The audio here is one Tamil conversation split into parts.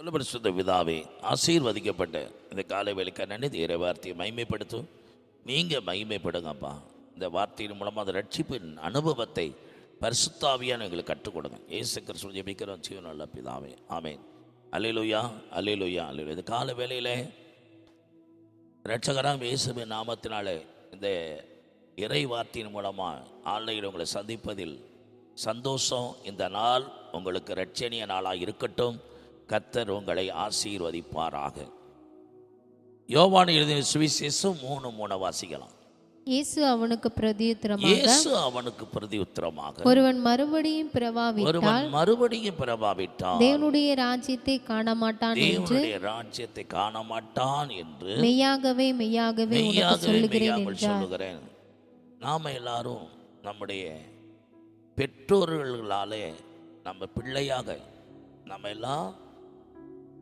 நல்ல விதாவே பிதாவே ஆசீர்வதிக்கப்பட்ட இந்த காலை வேலைக்கு நன்றி இறை வார்த்தையை மகிமைப்படுத்தும் நீங்கள் மகிமைப்படுங்கப்பா. இந்த வார்த்தையின் மூலமாக அந்த ரட்சிப்பின் அனுபவத்தை பரிசுத்தாவியான எங்களுக்கு கற்றுக் கொடுங்க. ஏசு கிறிஸ்துவ ஜெபிக்கிறோம். ஜீவன் அல்ல பிதாவே. ஆமேன். அல்லேலூயா அல்லேலூயா அல்லேலூயா. இந்த கால வேலையில் ரட்சகராம் இயேசுவின் நாமத்தினாலே இந்த இறை வார்த்தையின் மூலமாக ஆன்லைனில் உங்களை சந்திப்பதில் சந்தோஷம். இந்த நாள் உங்களுக்கு ரட்சணிய நாளாக இருக்கட்டும். கத்தர் உங்களை ஆசீர்வதிப்பாராக. யோவான் எழுதிய சுவிசேஷம் மூணு மூணு வாசிக்கலாம். இயேசு அவனுக்கு பிரதியுத்தரமாக. இயேசு அவனுக்கு பிரதி உத்தரமாக ஒருவன் மறுபடியும் பிறவாவிட்டால் ஒருவன் மறுபடியும் பிறவாவிட்டான் தேவனுடைய ராஜ்யத்தை காண மாட்டான் என்று தேவனுடைய ராஜ்யத்தை காண மாட்டான் என்று மெய்யாகவே மெய்யாகவே சொல்லுகிறேன் சொல்லுகிறேன். நாம் எல்லாரும் நம்முடைய பெற்றோர்களாலே நம்ம பிள்ளையாக நம்ம எல்லாம்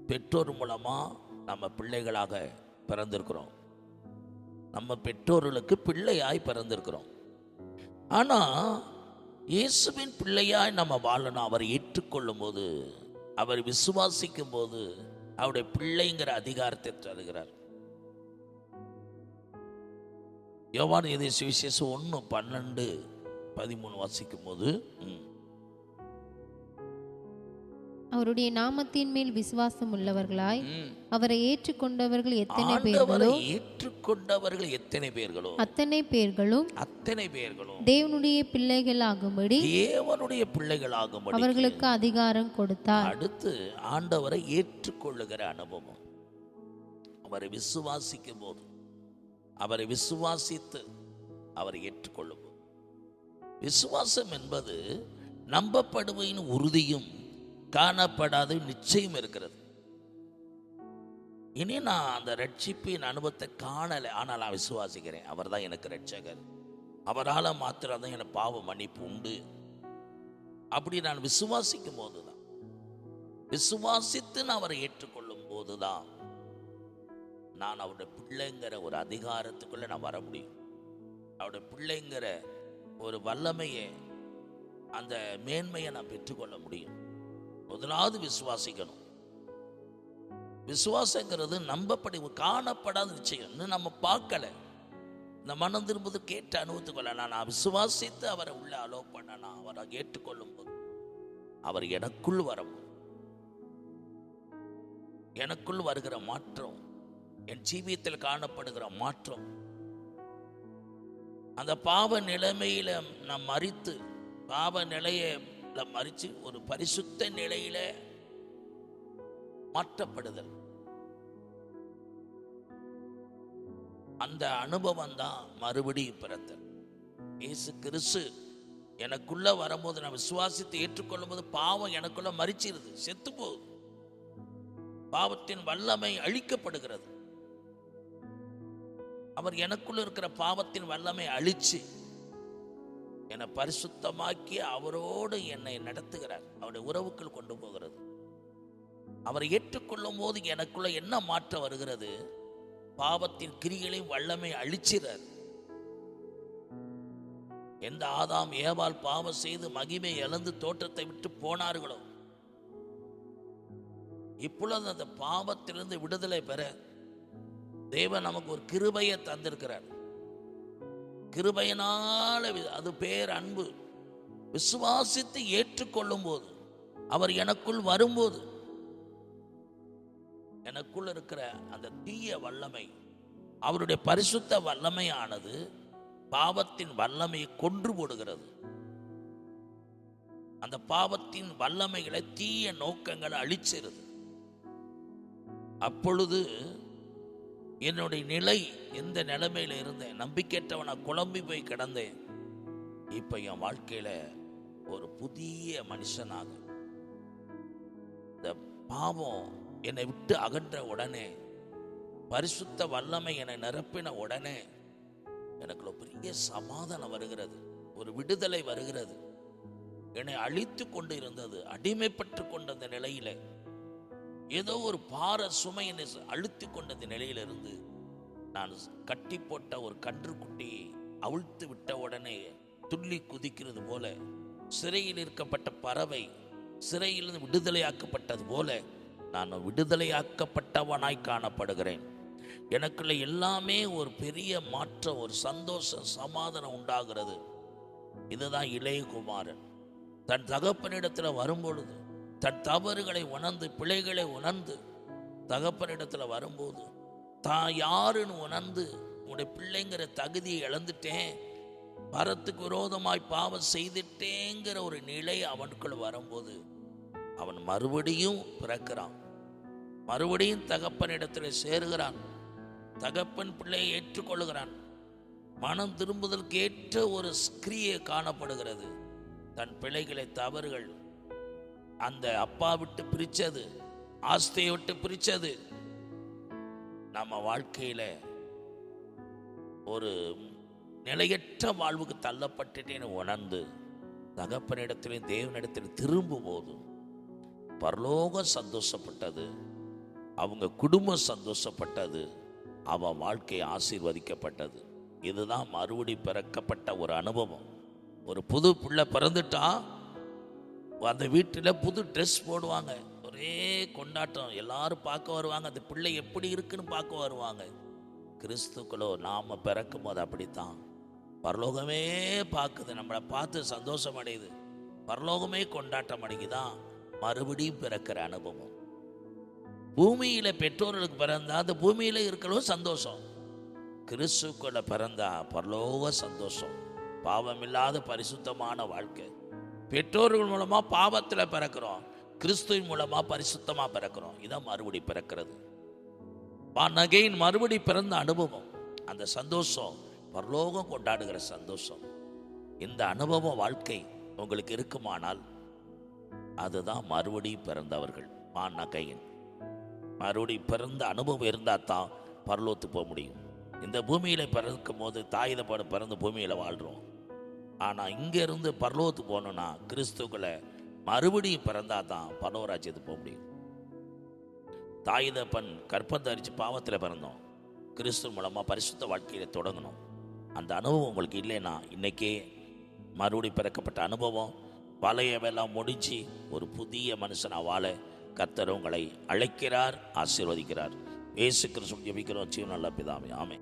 பெற்றோர் மூலமாக நம்ம பிள்ளைகளாக பிறந்திருக்கிறோம். நம்ம பெற்றோர்களுக்கு பிள்ளையாய் பிறந்திருக்கிறோம். ஆனால் இயேசுவின் பிள்ளையாய் நம்ம வாழணும். அவரை ஏற்றுக்கொள்ளும் போது அவர் விசுவாசிக்கும் போது அவருடைய பிள்ளைங்கிற அதிகாரத்தை தருகிறார். யோவான் எதை சுவிசேஷம் ஒன்று பன்னெண்டு பதிமூணு வாசிக்கும் போது ம், அவருடைய நாமத்தின் மேல் விசுவாசம் உள்ளவர்களாய். அவரை ஏற்றுக்கொண்டவர்கள் எத்தனை பேர்களோ? ஏற்றுக்கொண்டவர்கள் எத்தனை பேர்களோ? அத்தனை பேர்களும் அத்தனை பேர்களும். தேவனுடைய பிள்ளைகளாகும்படி தேவனுடைய பிள்ளைகளாகும்படி அவர்களுக்கு அதிகாரம் கொடுத்தார். அடுத்து ஆண்டவரை ஏற்றுக்கொள்ளுகிற அனுபவம். அவரை விசுவாசிக்கும் போது அவரை விசுவாசித்து அவரை ஏற்றுக்கொள்ளும் விசுவாசம் என்பது நம்பப்படுவையின் உறுதியும் காணப்படாத நிச்சயம் இருக்கிறது. இனி நான் அந்த ரட்சிப்பின் அனுபவத்தை காணலை. ஆனால் நான் விசுவாசிக்கிறேன் அவர் தான் எனக்கு ரட்சகர் அவரால் மாத்திரம் தான் எனக்கு பாவ மன்னிப்பு உண்டு. அப்படி நான் விசுவாசிக்கும் போதுதான். விசுவாசித்து நான் அவரை ஏற்றுக்கொள்ளும் போது தான் நான் அவருடைய பிள்ளைங்கிற ஒரு அதிகாரத்துக்குள்ளே நான் வர முடியும். அவருடைய பிள்ளைங்கிற ஒரு வல்லமையை அந்த மேன்மையை நான் பெற்றுக்கொள்ள முடியும். முதலாவது விசுவாசிக்கணும். விசுவாசங்கிறது நம்பப்படி காணப்படாத நிச்சயம் இன்னும் நம்ம பார்க்கல. இந்த மனம் திரும்புது கேட்டு அனுபவத்துக்கொள்ள. நான் விசுவாசித்து அவரை உள்ள அலோ பண்ண நான் அவரை ஏற்றுக்கொள்ளும் போது அவர் எனக்குள் வரவும் எனக்குள் வருகிற மாற்றம் என் ஜீவியத்தில் காணப்படுகிற மாற்றம் அந்த பாவ நிலைமையில நான் மறித்து பாவ நிலையை மறித்து ஒரு பரிசுத்த நிலையில மாற்றப்படுதல். அந்த அனுபவம் தான் மறுபடியும் பிறத்தல் இயேசு கிறிஸ்து எனக்குள்ள வரும்போது நான் விசுவாசித்து ஏற்றுக்கொள்ளும் போது பாவம் எனக்குள்ள மறிச்சிருது செத்து போகுது பாவத்தின் வல்லமை அழிக்கப்படுகிறது. அவர் எனக்குள்ள இருக்கிற பாவத்தின் வல்லமை அழிச்சு என்னை பரிசுத்தமாக்கி அவரோடு என்னை நடத்துகிறார். அவருடைய உறவுக்குள் கொண்டு போகிறது. அவரை ஏற்றுக்கொள்ளும் போது எனக்குள்ள என்ன மாற்றம் வருகிறது? பாவத்தின் கிரிகளையும் வல்லமை அழிச்சிறார். எந்த ஆதாம் ஏவால் பாவம் செய்து மகிமை இழந்து தோற்றத்தை விட்டு போனார்களோ? இப்பொழுது அந்த பாவத்திலிருந்து விடுதலை பெற தேவன் நமக்கு ஒரு கிருபையை தந்திருக்கிறார். கிருபையினால அது பேர் அன்பு. விசுவாசித்து ஏற்றுக்கொள்ளும் போது அவர் எனக்குள் வரும்போது எனக்குள் இருக்கிற அந்த தீய வல்லமை அவருடைய பரிசுத்த வல்லமையானது பாவத்தின் வல்லமையை கொன்று போடுகிறது. அந்த பாவத்தின் வல்லமைகளை தீய நோக்கங்களை அழிச்சிருது. அப்பொழுது என்னுடைய நிலை எந்த நிலைமையில இருந்தேன்? நம்பிக்கையற்றவனை குழம்பி போய் கிடந்தேன். இப்ப என் வாழ்க்கையில ஒரு புதிய மனுஷனாக. இந்த பாவம் என்னை விட்டு அகன்ற உடனே பரிசுத்த வல்லமை என்னை நிரப்பின உடனே எனக்கு ஒரு பெரிய சமாதானம் வருகிறது. ஒரு விடுதலை வருகிறது. என்னை அழித்து கொண்டு இருந்தது அடிமைப்பட்டு கொண்ட அந்த நிலையில. ஏதோ ஒரு பார சுமை என்னை அழுத்தி கொண்ட நிலையிலிருந்து நான் கட்டி போட்ட ஒரு கன்றுக்குட்டியை அவிழ்த்து விட்ட உடனே துள்ளி குதிக்கிறது போல சிறையில் இருக்கப்பட்ட பறவை சிறையிலிருந்து விடுதலையாக்கப்பட்டது போல நான் விடுதலையாக்கப்பட்டவனாய் காணப்படுகிறேன். எனக்குள்ள எல்லாமே ஒரு பெரிய மாற்றம் ஒரு சந்தோஷம் சமாதானம் உண்டாகிறது. இதுதான் இளையகுமாரன். தன் தகப்பனிடத்தில் வரும்பொழுது தன் தவறுகளை உணர்ந்து பிழைகளை உணர்ந்து தகப்பனிடத்தில் வரும்போது தான் யாருன்னு உணர்ந்து உன்னுடைய பிள்ளைங்கிற தகுதியை இழந்துட்டேன். பரத்துக்கு விரோதமாய் பாவம் செய்துட்டேங்கிற ஒரு நிலை அவனுக்குள்ள வரும்போது அவன் மறுபடியும் பிறக்கிறான். மறுபடியும் தகப்பனிடத்தில் சேருகிறான். தகப்பன் பிள்ளையை ஏற்றுக்கொள்கிறான். மனம் திரும்புதலுக்கு ஏற்ற ஒரு ஸ்கிரியை காணப்படுகிறது. தன் பிள்ளைகளை தவறுகள் அந்த அப்பா விட்டு பிரிச்சது ஆஸ்தியை விட்டு பிரிச்சது நம்ம வாழ்க்கையில ஒரு நிலையற்ற வாழ்வுக்கு தள்ளப்பட்டுட்டேன்னு உணர்ந்து தகப்பனிடத்திலும் தேவனிடத்திலும் திரும்பும் போது பரலோகம் சந்தோஷப்பட்டது அவங்க குடும்பம் சந்தோஷப்பட்டது அவன் வாழ்க்கை ஆசீர்வதிக்கப்பட்டது. இதுதான் மறுபடி பிறக்கப்பட்ட ஒரு அனுபவம். ஒரு புது பிள்ளை பிறந்துட்டா அந்த வீட்டில் புது ட்ரெஸ் போடுவாங்க. ஒரே கொண்டாட்டம். எல்லாரும் பார்க்க வருவாங்க. அந்த பிள்ளை எப்படி இருக்குன்னு பார்க்க வருவாங்க. கிறிஸ்துக்களோ நாம் பிறக்கும் போது அப்படித்தான். பரலோகமே பார்க்குது. நம்மளை பார்த்து சந்தோஷம் அடையுது. பரலோகமே கொண்டாட்டம் அடைக்குதான் மறுபடியும் பிறக்கிற அனுபவம். பூமியில் பெற்றோர்களுக்கு பிறந்தா அந்த பூமியில் இருக்கிறவும் சந்தோஷம். கிறிஸ்துக்களை பிறந்தா பரலோக சந்தோஷம். பாவமில்லாத பரிசுத்தமான வாழ்க்கை. பெற்றோர்கள் மூலமாக பாவத்தில் பிறக்கிறோம். கிறிஸ்துவின் மூலமாக பரிசுத்தமாக பிறக்கிறோம். இதான் மறுபடி பிறக்கிறது. நகையின் மறுபடி பிறந்த அனுபவம். அந்த சந்தோஷம் பரலோகம் கொண்டாடுகிற சந்தோஷம். இந்த அனுபவ வாழ்க்கை உங்களுக்கு இருக்குமானால் அதுதான் மறுபடியும் பிறந்தவர்கள் மாநகையின் மறுபடி பிறந்த அனுபவம் இருந்தால் தான் பரலோத்து போக முடியும். இந்த பூமியில் பிறக்கும் போது தாயுதப்பாடு பிறந்த பூமியில் வாழ்கிறோம் ஆனால் இங்கேருந்து பரலோத்து போகணுன்னா கிறிஸ்துக்களை மறுபடியும் பிறந்தா தான் பரலோராஜ்யத்துக்கு போக முடியும். தாயுதப்பன் கற்பம் தரித்து பாவத்தில் பிறந்தோம். கிறிஸ்து மூலமாக பரிசுத்த வாழ்க்கையில் தொடங்கணும். அந்த அனுபவம் உங்களுக்கு இல்லைன்னா இன்றைக்கே மறுபடி பிறக்கப்பட்ட அனுபவம். பழையவெல்லாம் முடிஞ்சு ஒரு புதிய மனுஷனாக வாழ கர்த்தர் உங்களை அழைக்கிறார் ஆசீர்வதிக்கிறார். இயேசு கிறிஸ்து ஜெபிக்கிறோம். ஜீவன் நல்ல பிதாமே ஆமை